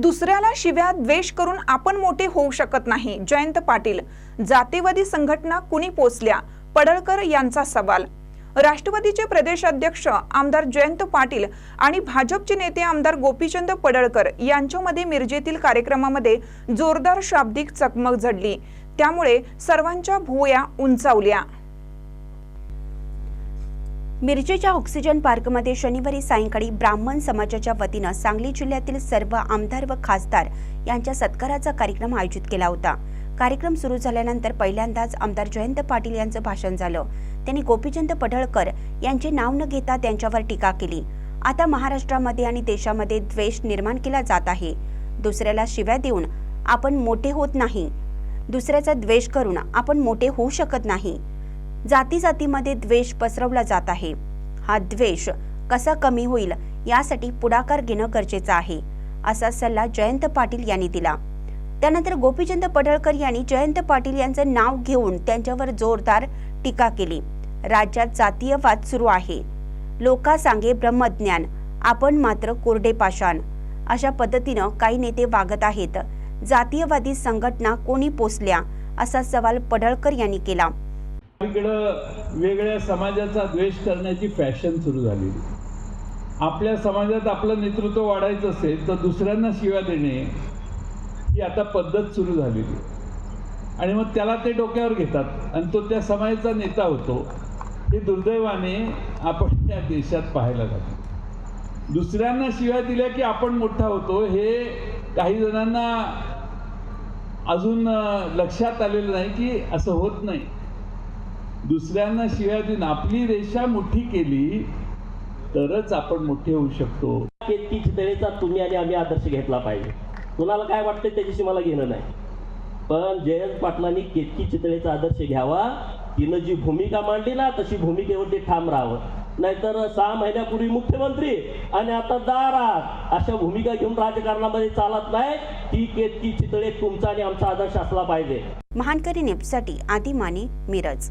दुसऱ्याला शिव्या द्वेष करून आपण मोठे होऊ शकत नाही. जयंत पाटील जातीवादी संघटना कुणी पोचल्या पडळकर यांचा सवाल. राष्ट्रवादीचे प्रदेशाध्यक्ष आमदार जयंत पाटील आणि भाजपचे नेते आमदार गोपीचंद पडळकर यांच्यामध्ये मिरजेतील कार्यक्रमामध्ये जोरदार शाब्दिक चकमक झडली. त्यामुळे सर्वांच्या भुवया उंचावल्या. मिरजेच्या ऑक्सिजन पार्कमध्ये शनिवारी सायंकाळी ब्राह्मण समाजाच्या वतीनं सांगली जिल्ह्यातील सर्व आमदार व खासदार यांच्या सत्काराचा कार्यक्रम आयोजित केला होता. कार्यक्रम सुरू झाल्यानंतर पहिल्यांदाच आमदार जयंत पाटील यांचं भाषण झालं. त्यांनी गोपीचंद पडळकर यांचे नाव न घेता त्यांच्यावर टीका केली. आता महाराष्ट्रामध्ये आणि देशामध्ये द्वेष निर्माण केला जात आहे. दुसऱ्याला शिव्या देऊन आपण मोठे होत नाही. दुसऱ्याचा द्वेष करून आपण मोठे होऊ शकत नाही. जाती जातीमध्ये द्वेष पसरवला जात आहे. हा द्वेष कसा कमी होईल यासाठी पुढाकार घेणं गरजेचं आहे असा सल्ला जयंत पाटील यांनी दिला. त्यानंतर गोपीचंद पडळकर यांनी जयंत पाटील यांचं नाव घेऊन त्यांच्यावर जोरदार टीका केली. राज्यात जातीयवाद सुरू आहे. लोका सांगे ब्रह्मज्ञान आपण मात्र कोरडे पाषाण. अशा पद्धतीनं काही नेते वागत आहेत. जातीयवादी संघटना कोणी पोचल्या असा सवाल पडळकर यांनी केला. इकडं वेगळ्या समाजाचा द्वेष करण्याची फॅशन सुरू झालेली आपल्या समाजात आपलं नेतृत्व वाढायचं असेल तर दुसऱ्यांना शिव्या देणे ही आता पद्धत सुरू झालेली आणि मग त्याला ते डोक्यावर घेतात. आणि तो त्या समाजाचा नेता होतो. हे दुर्दैवाने आपण त्या देशात पाहायला जातो. दुसऱ्यांना शिव्या दिल्या की आपण मोठा होतो हे काही जणांना अजून लक्षात आलेलं नाही की असं होत नाही. दुसऱ्यांना शिव्या देऊन आपली रेषा मोठी केली तरच आपण मोठे होऊ शकतो. चितळेचा तुम्ही आणि आम्ही आदर्श घेतला पाहिजे. कुणाला काय वाटतं त्याच्याशी मला घेणं नाही. पण जयंत पाटलांनी केतकी चितळेचा आदर्श घ्यावा तिनं जी भूमिका मांडली ना तशी भूमिकेवरती ठाम राहावं. नाहीतर सहा महिन्यापूर्वी मुख्यमंत्री आणि आता दारात अशा भूमिका घेऊन राजकारणामध्ये चालत नाही. ती केतकी चितळे तुमचा आणि आमचा आदर्श असला पाहिजे. महानकरी नेपसाठी आदी माने मिरज.